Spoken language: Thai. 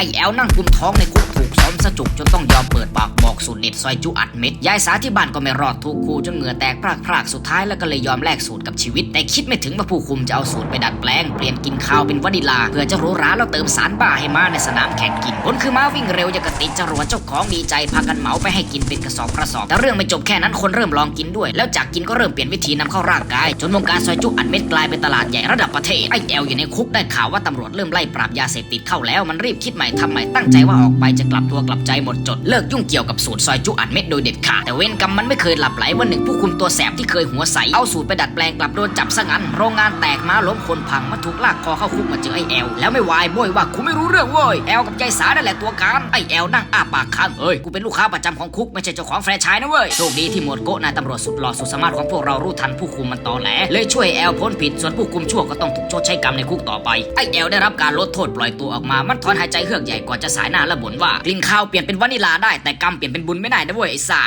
ไอแอลนั่งกุมท้องในคุกถูกซ้อมสะจุกจนต้องยอมเปิด กสูตรเด็ดซอยจุอัดเม็ดยายสาที่บ้านก็ไม่รอดถูกครูจนเหงื่อแตกพรากพรากๆสุดท้ายแล้วก็เลยยอมแลกสูตรกับชีวิต แต่คิดไม่ถึงว่าผู้คุมจะเอาสูตรไปดัดแปลงเปลี่ยนกินข้าวเป็นวานิลา เพื่อจะรู้ร้าแล้วเติมสารบ้าให้ม้าในสนามแข่งกินผลคือม้าวิ่งเร็วอย่างกระติดจรวดเจ้าของดีใจพากันเหมาไปให้กินเป็นกระสอบกระสอบแต่เรื่องไม่จบแค่นั้นคนเริ่มลองกินด้วย แล้วจากกินก็เริ่มเปลี่ยนวิธีนำเข้าร่างกายจนวงการซอยจุอัดเม็ดกลายเป็นตลาดใหญ่ระดับประเทศไอแอลอยู่ในคุกได้ข่าวว่าตำรวจเริ่มไล่ปราบยาเสพติดเข้าแล้วมันรีบคิดใหม่ทำใหม่ตั้งใจว่าออกไปจะกลับตัวกลับใจหมดจดเลิกยุ่งเกี่ยวกับสูตรซอยจุอัดเม็ดโดยเด็ดขาดแต่เวรกรรมมันไม่เคยหลับไหลวันหนึ่งผู้คุมตัวแสบที่เคยหัวใสเอาสูตรไปดัดแปลงกลับโดนจับซะงั้นโรงงานแตกม้าล้มคนพังมาถูกลากคอเข้าคุกมาเจอไอแอลแล้วไม่วายโบยว่ากูไม่รู้เรื่องเว้ยแอลกับใจสานั่นแหละตัวการไอแอลนั่งอ้าปากค้างเอ้ยกูเป็นลูกค้าประจำของคุกไม่ใช่เจ้าของแฟรนไชส์นะเว้ยโชคดีที่หมวดโกะนายตำรวจสุดหล่อสุดสามารถของพวกเรารู้ทันผู้คุมมันตอแหลเลยช่วยแอลพ้นผิดส่วนผู้คุมชั่วก็ต้องถูกชดใช้กรรมในคุกต่อไปไอแอลได้รับการลดโทษปล่อยตัวออกมามันถอนหายใจเฮือกใหญ่ก่อนจะสายหน้าและบ่นว่ากลิ่นข้าวเปลี่ยนเป็นวานิลาได้แต่กรรมเปลี่ยนเป็นบุญไม่ได้นะเว้ยไอ้สา